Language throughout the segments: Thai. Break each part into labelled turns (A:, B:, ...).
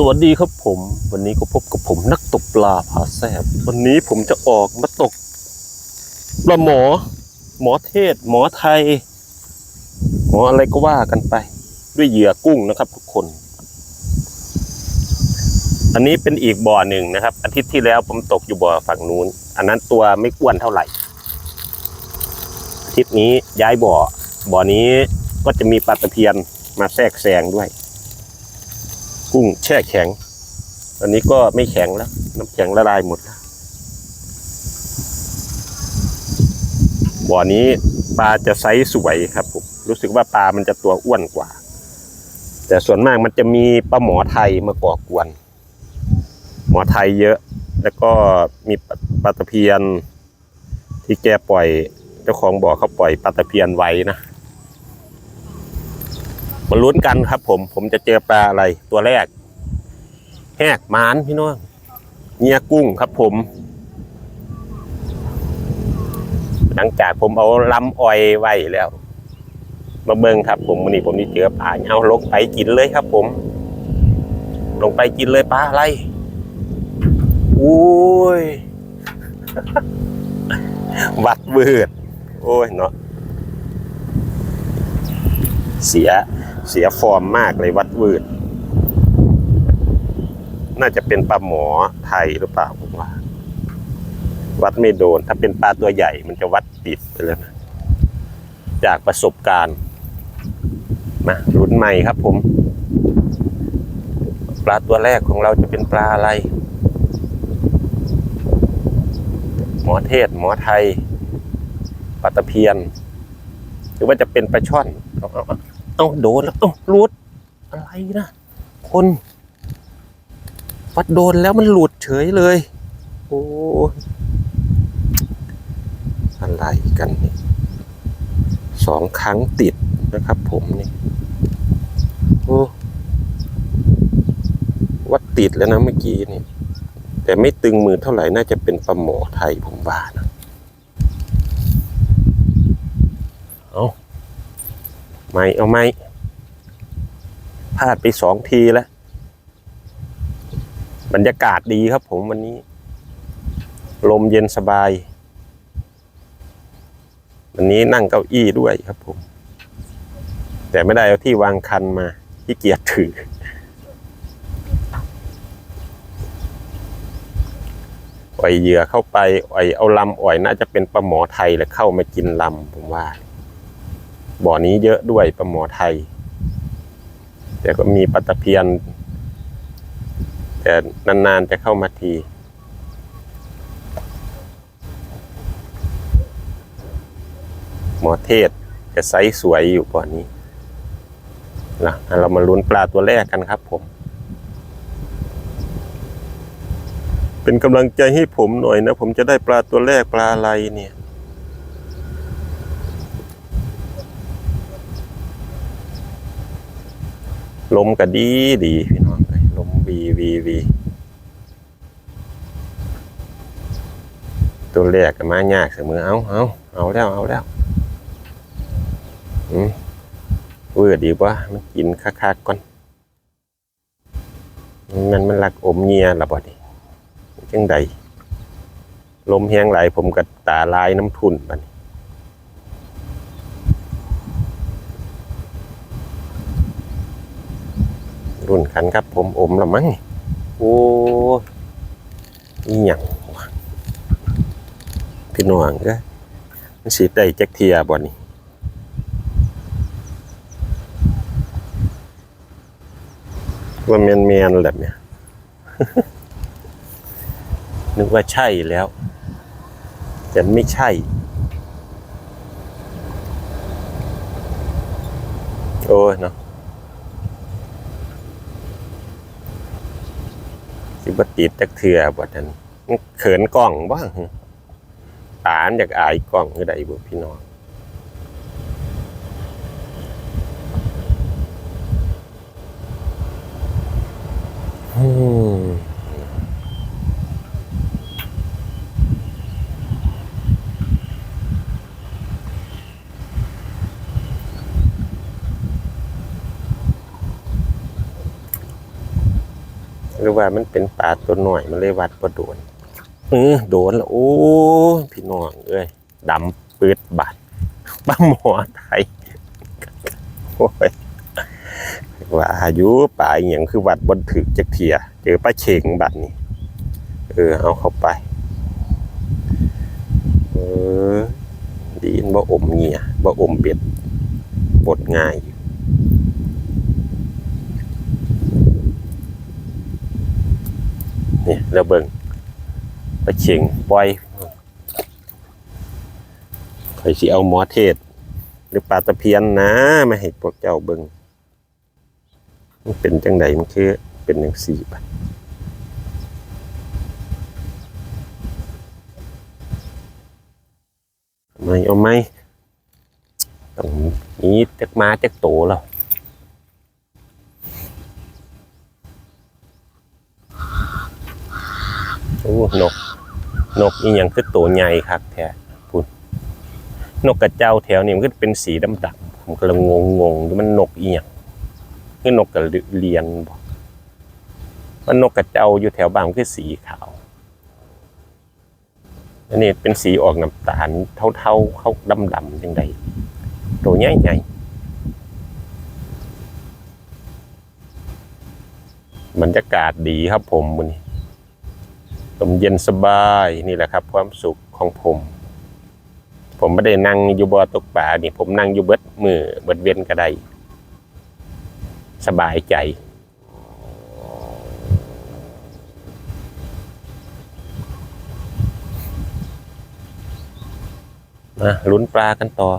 A: สวัสดีครับผม วันนี้ก็พบกับผมนักตกปลาผาแซบวันนี้ผมจะออกมาตกปลาหมอ หมอเทศ หมอไทย หมออะไรก็ว่ากันไป ด้วยเหยื่อกุ้งนะครับ ทุกคน อันนี้เป็นอีกบ่อหนึ่งนะครับ อาทิตย์ที่แล้วผมตกอยู่บ่อฝั่งนู้น อันนั้นตัวไม่อ้วนเท่าไหร่ อาทิตย์นี้ย้ายบ่อบ่อนี้ก็จะมีปลาตะเพียนมาแทรกแซงด้วย กุ้งแช่แข็งตอนนี้ก็ไม่แข็งแล้ว น้ำแข็งละลายหมดแล้วบ่อนี้ปลาจะไซส์สวยครับผมรู้สึกว่าปลามันจะตัวอ้วนกว่า แต่ส่วนมากมันจะมีปลาหมอไทยมาก่อกวน หมอไทยเยอะ แล้วก็มีปลาตะเพียน ที่แกปล่อย เจ้าของบ่อเขาปล่อยปลาตะเพียนไว้นะ มาลุ้นกันครับ ผม ผมจะเจอปลาอะไรตัวแรก แหกมานพี่น้องเงียกุ้งครับผม หลังจากผมเอาลำอ้อยไว้แล้ว มาเบิ่งครับ ผมวันนี้ผมนี่เจอปลาเอาลงไปกินเลยครับ ผม ลงไปกินเลยปลาอะไรอุ้ย วัดเบืดโอ้ยเนาะ เสียเสียฟอร์มมากเลยวัดวืด น่าจะเป็นปลาหมอไทยหรือเปล่าผมว่า วัดไม่โดน ถ้าเป็นปลาตัวใหญ่มันจะวัดติดไปแล้วนะจากประสบการณ์มาลุ้นใหม่ครับผม ปลาตัวแรกของเราจะเป็นปลาอะไร หมอเทศ หมอไทยปลาตะเพียน หรือว่าจะเป็นปลาช่อนเอาเอา เอาเอาโดนแล้วเอาหลุดอะไรนะคนวัดโดนแล้วมันหลุดเฉยเลย โอ้อะไรกันนี่สองครั้งติดนะครับผมนี่โอ้วัดติดแล้วนะเมื่อกี้นี่แต่ไม่ตึงมือเท่าไหร่น่าจะเป็นปลาหมอไทยผมว่านะ เอา ไม่เอาไม่พลาดไปสองทีแล้ว บรรยากาศดีครับผมวันนี้ ลมเย็นสบาย วันนี้นั่งเก้าอี้ด้วยครับผม แต่ไม่ได้เอาที่วางคันมาที่เกียจถือ อ่อยเหยื่อเข้าไป อ่อยเอาลำอ่อยน่าจะเป็นปลาหมอไทยแล้วเข้ามากินลำผมว่า บ่อนี้เยอะด้วยปลาหมอไทย แต่ก็มีปลาตะเพียน แต่นานๆจะเข้ามาทีหมอเทศจะไซส์สวยอยู่บ่อนี้นะเรามาลุ้นปลาตัวแรกกันครับผม เป็นกำลังใจให้ผมหน่อยนะ ผมจะได้ปลาตัวแรกปลาอะไรเนี่ย ลมก็ดีดีพี่น้องเลยลมวีวีวีตัวแรกก็มายากเสมอเอาเอาเอาแล้วเอาแล้วอืมเวอร์ดีว่ามันกินคักๆก่อนมันมันรักอมเงียละบ่ดิจังใดลมแห้งไหลผมกับตาลายน้ำทุนบัดน รุ่นขันครับ ผมอมละมั้งโอ้ยหยังพี่น้องก็มันสีได้แจ็คเทียบ่นี่ว่าแมนแมนแบบเนี้ยนึกว่าใช่แล้ว แต่ไม่ใช่โอ้ยเนาะ สิบติดจักเทือบ่ทันมันเขินกล้องบ้างตานอยากอายกล้องคือใดบ่พี่น้องอืม รือว่ามันเป็นปลาตัวหน่อยมันเลยวัดบ่โดนเออโดนแล้วโอ้พี่น้องเอ้ยดำปืดบาดบ้าหมอไทยโอ้ยว่าอายุป่าอย่างคือวัดบนถึกจักเทีย เจอป้าเชงบัดนี้ เออ เอาเข้าไป เออดีนบ่อมเงียบ่อมเป็ดบดง่ายอยู่เนี่ย แล้วเบิ่งไปลาเชงปล่อยข่อยสิเอาหมอเทศ หรือปลาตะเพียนนะมาให้พวกเจ้าเบิ่งมันเป็นจังไดมันคือเป็นจังซี่ปะไม่เอาไหมต้องมีจักมาจักโตแล้วโอ้ นก นกอีหยังคือตัวใหญ่ครับแท้พุ่นนกกระเจ้าแถวนี้มันก็เป็นสีดำๆผมกำลังงงงๆมันนกอีหยังคือนกกระเรียนบ่มันนกกระเจ้าอยู่แถวบ้านมันคือสีขาวอันนี้เป็นสีออกน้ำตาลเทาๆเขาดำๆจังใดตัวใหญ่ๆบรรยากาศดีครับผมวันนี้ มเย็นสบายนี่แหละครับ ความสุขของผม ผมไม่ได้นั่งอยู่บ่อตกปลานี่ผมนั่งอยู่เบิดมือเบิดเวียนก็ได้สบายใจ มาลุ้นปลากันต่อ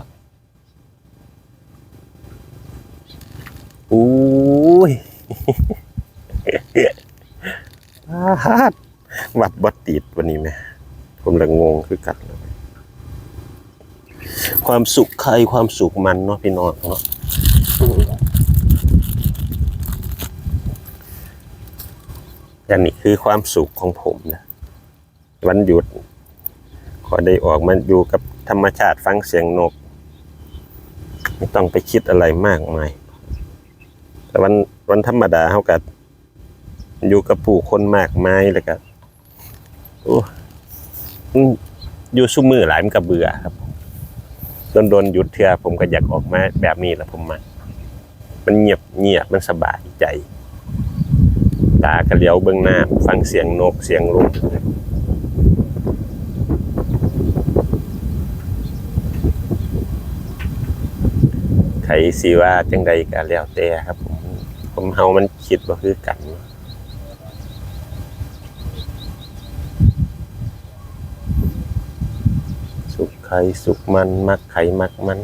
A: อุ้ยพลาด วัดบัดติดวันนี้ไหมผมละงงคือกันความสุขใครความสุขมันเนาะพี่น้องเนาะอันนี้คือความสุขของผมนะวันหยุดขอได้ออกมาอยู่กับธรรมชาติฟังเสียงนก ไม่ต้องไปคิดอะไรมากมายแต่วันวันธรรมดาเขากับอยู่กับผู้คนมากมายเลยกับ อยู่ซุมือหลายมันกับเบื่อครับโดนโดนหยุดเทือผมก็อยากออกมาแบบนี้แหละผมมามันเงียบเงียบมันสบายใจ ตากระเลียวเบื้องหน้าฟังเสียงนกเสียงลมใครสิว่าจังใดก็แล้วแต่ครับผมผมเฮามันคิดว่าคือกัน สุขใครสุขมัน มักใครมักมัน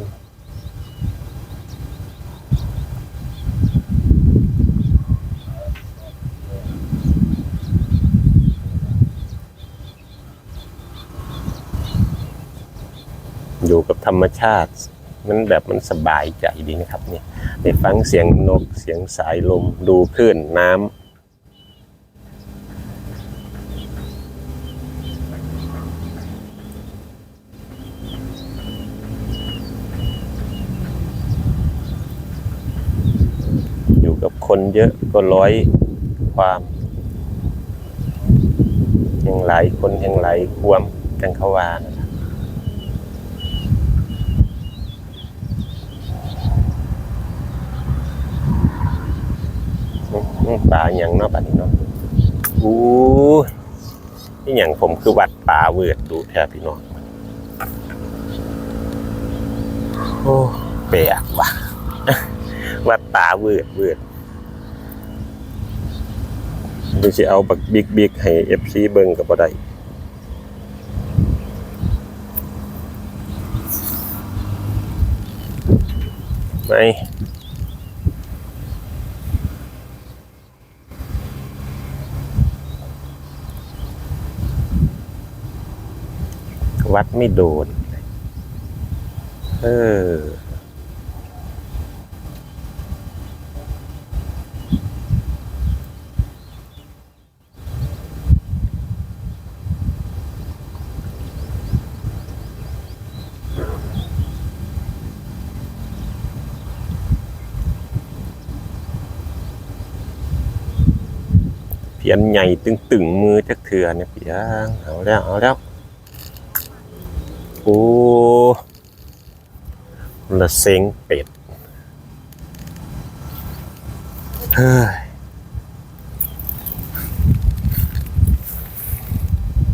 A: อยู่กับธรรมชาติ มันแบบมันสบายใจดีนะครับเนี่ยได้ฟังเสียงนกเสียงสายลมดูคลื่นน้ำอยู่กับ คนเยอะก็ร้อยความยังหลายคนยังหลายความกันเขาวานะครับป่าอย่างเนาะป่านี้เนาะอู้ยนี่อย่างผมคือวัดป่าเวิร์ดดูแทบพี่น้องโอ้แปลกว่ะวัดป่าเวิร์ดเวิร์ด ดูสิเอาบักบิ๊กบิ๊กให้เอฟซีเบิ้งกับบ่ได้ไหมวัดไม่โดน เออ พพียนใหญ่ตึงๆมือจักเถื่อเนี่ยเพียงเอาแล้วเอาแล้วโอ้ละเซ็งเป็ดเฮ้ย